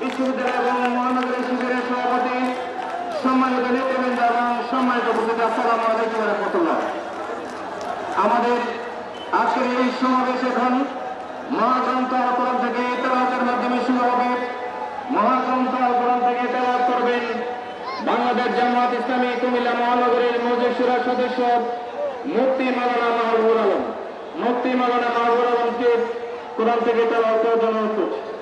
বিশ্ববিদ্যালয় এবং সভাপতি আমাদের আজকের এই সমাবেশ এখন মহাগ্রন্থ আলোচনা থেকে তেলাতের মাধ্যমে শুরু হবে। থেকে তেলাত করবেন বাংলাদেশ জামাত ইসলামী কুমিল্লা মহানগরীর মজুসুরা সদস্য মূর্তি মালানা মাহবুর আলম। মূর্তি মালানা মাহবুর আলমকে কোরআন থেকে তারা অর্থ করছি।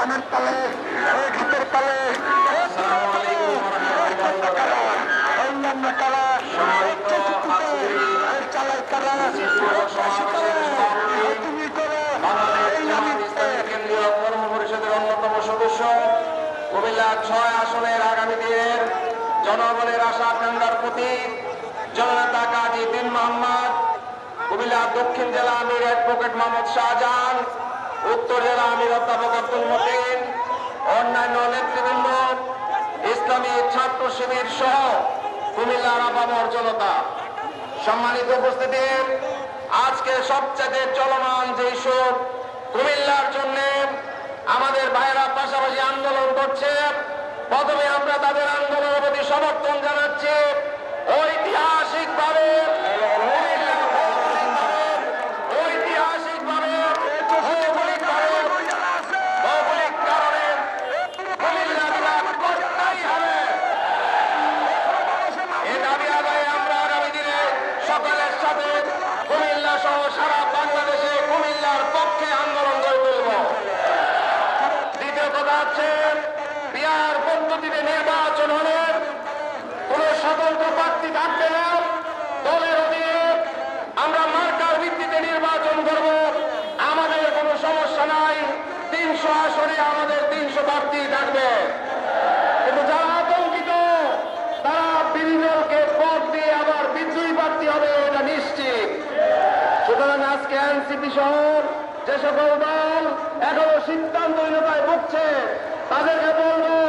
কানের তালে, এক হাতের তালে অন্যান্য কর্ম পরিষদের অন্যতম সদস্য কুমিল্লা ছয় আসনের আগামী দিনের আশা আকাঙ্ক্ষার প্রতি জননেতা কাজী দিন মোহাম্মদ, কুমিল্লা দক্ষিণ জেলা আমির অ্যাডভোকেট মোহাম্মদ শাহজাহান উত্তর জেলা আমির অধ্যাপক আব্দুল মতিন, অন্যান্য নেতৃবৃন্দ, ইসলামী ছাত্র শিবির সহ কুমিল্লার আপামর জনতা। সম্মানিত উপস্থিতি, আজকে সবচেয়ে চলমান যে ইস্যু কুমিল্লার জন্য আমাদের ভাইরা পাশাপাশি আন্দোলন করছে। প্রথমে আমরা তাদের আন্দোলনের প্রতি সমর্থন জানাচ্ছি। থাকবে না। দলের আমরা মার্কার ভিত্তিতে নির্বাচন করব। আমাদের কোনো সমস্যা নাই। তিনশো আসনে আমাদের তিনশো প্রার্থী থাকবে। কিন্তু যারা আতঙ্কিত, তারা পথ দিয়ে আবার বিদ্রোহী প্রার্থী হবে, এটা নিশ্চিত। সুতরাং আজকে এনসিপি শহর যে সকল দল এখনও সিদ্ধান্তহীনতায় ভুগছে তাদেরকে বলব